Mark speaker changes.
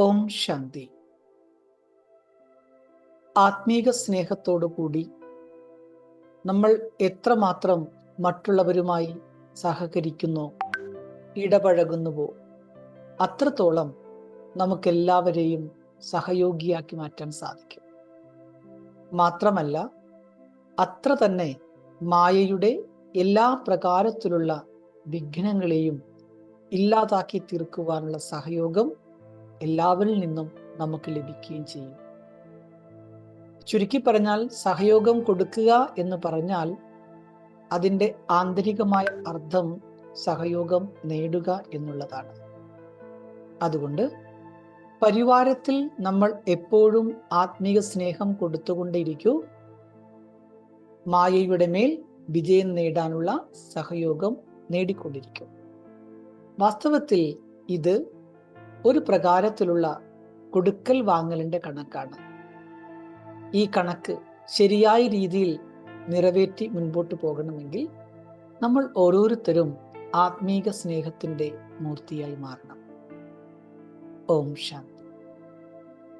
Speaker 1: ഓം ശാന്തി. ആത്മീക സ്നേഹത്തോടു കൂടി നമ്മൾ എത്രമാത്രം മറ്റുള്ളവരുമായി സഹകരിക്കുന്നു ഇടപഴകുന്നുവോ അത്രത്തോളം നമുക്കെല്ലാവരെയും സഹയോഗിയാക്കി മാറ്റാൻ സാധിക്കും. മാത്രമല്ല അത്ര തന്നെ മായയുടെ എല്ലാ പ്രകാരത്തിലുള്ള വിഘ്നങ്ങളെയും ഇല്ലാതാക്കി തീർക്കുവാനുള്ള സഹയോഗം എല്ലാവരിൽ നിന്നും നമുക്ക് ലഭിക്കുകയും ചെയ്യും. ചുരുക്കി പറഞ്ഞാൽ സഹയോഗം കൊടുക്കുക എന്ന് പറഞ്ഞാൽ അതിന്റെ ആന്തരികമായ അർത്ഥം സഹയോഗം നേടുക എന്നുള്ളതാണ്. അതുകൊണ്ട് പരിവാരത്തിൽ നമ്മൾ എപ്പോഴും ആത്മീക സ്നേഹം കൊടുത്തുകൊണ്ടിരിക്കൂ മായയുടെ മേൽ വിജയം നേടാനുള്ള സഹയോഗം നേടിക്കൊണ്ടിരിക്കും. വാസ്തവത്തിൽ ഇത് ഒരു പ്രകാരത്തിലുള്ള കൊടുക്കൽ വാങ്ങലിന്റെ കണക്കാണ്. ഈ കണക്ക് ശരിയായ രീതിയിൽ നിറവേറ്റി മുൻപോട്ട് പോകണമെങ്കിൽ നമ്മൾ ഓരോരുത്തരും ആത്മീക സ്നേഹത്തിന്റെ മൂർത്തിയായി മാറണം. ഓം ശാന്തി.